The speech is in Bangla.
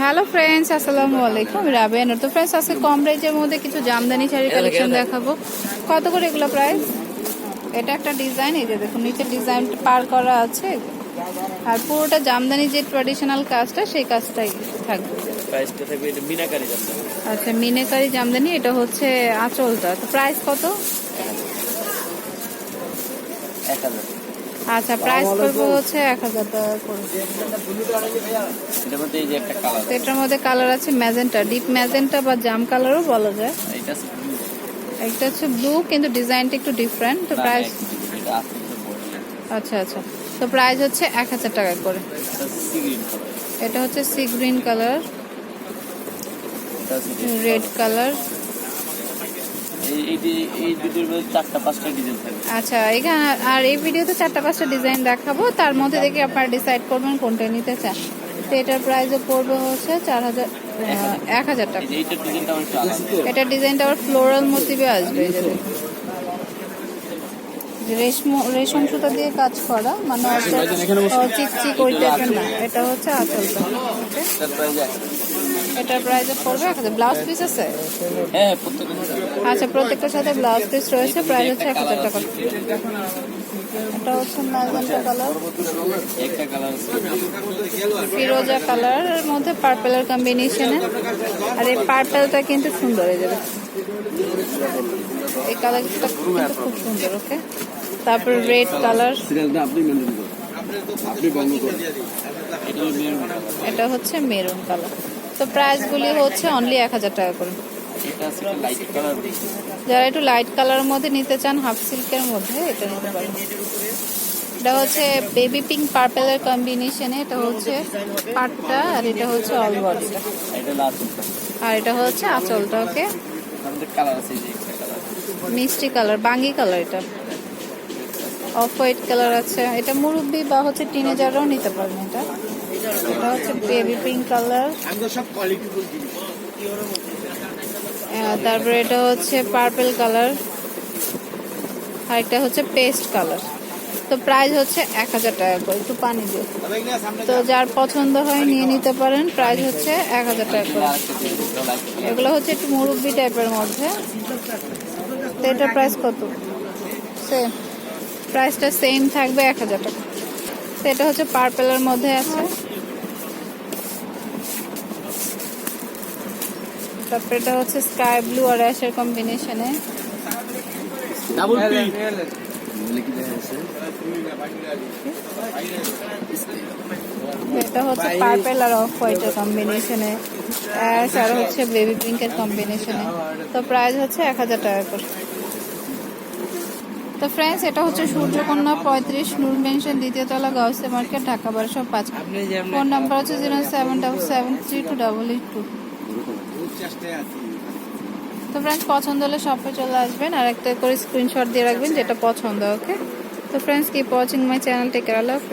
হ্যালো ফ্রেন্ডস আসসালামু আলাইকুম। রাবেন তো ফ্রেন্ডস আজকে কম রেঞ্জের মধ্যে কিছু জামদানি শাড়ি কালেকশন দেখাবো। কত করে এগুলো প্রাইস এটা একটা ডিজাইন এই যে দেখুন নিচে ডিজাইনটা পার করা আছে। আর পুরোটা জামদানি যে ট্র্যাডিশনাল কাজটা সেই কাজটাই থাকবে। প্রাইসটা থাকবে এটা মিনাকারি যাচ্ছে আচ্ছা মিনেকারি জামদানি এটা হচ্ছে আঁচলটা। তো প্রাইস কত? এক হাজার। আচ্ছা প্রাইস পড়বে হচ্ছে এক হাজার টাকা করে। এটার মধ্যে কালার আছে। ম্যাজেন্টা ডিপ ম্যাজেন্টা বা জাম কালারও বলা যায়। একটা হচ্ছে ব্লু কিন্তু ডিজাইনটা একটু ডিফারেন্ট তো প্রাইস। আচ্ছা আচ্ছা। তো প্রাইস হচ্ছে এক হাজার টাকা করে। এটা হচ্ছে sea green colour red colour এই এই যে- এই দুটোর মধ্যে চারটা পাঁচটা ডিজাইন থাকবে আচ্ছা এখানে আর এই ভিডিওতে চারটা পাঁচটা ডিজাইন দেখাবো। তার মধ্যে দেখে আপনারা ডিসাইড করবেন কোনটা নিতে চান। তো এটার প্রাইসও পড়বে হচ্ছে চার হাজার এক হাজার টাকা। এইটার ডিজাইনটা আবার ফ্লোরাল মোটিভে আসবে রেশম রেশম সুতা দিয়ে কাজ করা মানে চিকচিক ওই টাইপের না। এটা হচ্ছে আঁচলটা ওকে এটার প্রাইস পড়বে? এক হাজার ব্লাউজ পিস আছে। আচ্ছা প্রত্যেকটার সাথে ব্লাউজ পিস রয়েছে প্রাইস হচ্ছে এক হাজার টাকা। এটা হচ্ছে ম্যাজেন্টা কালার ফিরোজা কালারের মধ্যে পার্পেলের কম্বিনেশনে আর এই পার্পেলটা কিন্তু সুন্দর হয়ে যাবে এই কালারটা কিন্তু খুব সুন্দর ওকে তারপর রেড এটা কালার এটা হচ্ছে মেরুন কালার তো প্রাইসগুলি হচ্ছে অনলি এক হাজার টাকা করে। যারা একটু লাইট কালারের মধ্যে নিতে চান হাফ সিল্কের মধ্যে, এটা নিতে পারেন। এটা হচ্ছে বেবি পিঙ্ক পার্পেলের কম্বিনেশনে এটা হচ্ছে পাটটা, আর এটা হচ্ছে অল বডিটা আর এটা হচ্ছে আঁচলটা, ওকে? মিষ্টি কালার বাঙ্গি কালার এটা। অফ হোয়াইট কালার আছে। এটা মুরব্বি বা হচ্ছে টিনেজাররাও নিতে পারেন এটা। এটা হচ্ছে বেবি পিঙ্ক কালার তারপরে এটা হচ্ছে পার্পল কালার আর একটা হচ্ছে পেস্ট কালার তো প্রাইস হচ্ছে এক হাজার টাকা করে একটু পানি দিয়ে তো যার পছন্দ হয় নিয়ে নিতে পারেন প্রাইস হচ্ছে এক হাজার টাকা করে। এগুলো হচ্ছে একটু মুরব্বি টাইপের মধ্যে। তো এটার প্রাইস কত? সেম প্রাইসটা সেম থাকবে এক হাজার টাকা। তো এটা হচ্ছে পার্পেলের মধ্যে আছে। তারপরে এটা হচ্ছে স্কাই ব্লু আর অ্যাশের কম্বিনেশনে ডাবল পি লিখে দেওয়া আছে এটা হচ্ছে পার্পেল আর অফ হোয়াইটের কম্বিনেশনে অ্যাশ আর হচ্ছে বেবি পিঙ্কের কম্বিনেশনে তো প্রাইস হচ্ছে এক হাজার টাকা করে। তো ফ্রেন্ডস এটা হচ্ছে সূর্যকন্যা পঁয়ত্রিশ নূর মেনশন দ্বিতীয় তলা গাউসে মার্কেট ঢাকা বারোশো পাঁচ। ফোন নাম্বার হচ্ছে zero seven double seven three two double eight two তো ফ্রেন্ডস পছন্দ হলে শপে চলে আসবেন আর একটা করে স্ক্রিনশট দিয়ে রাখবেন যেটা পছন্দ ওকে তো friends keep watching my channel take care আল্লাহ হাফেজ।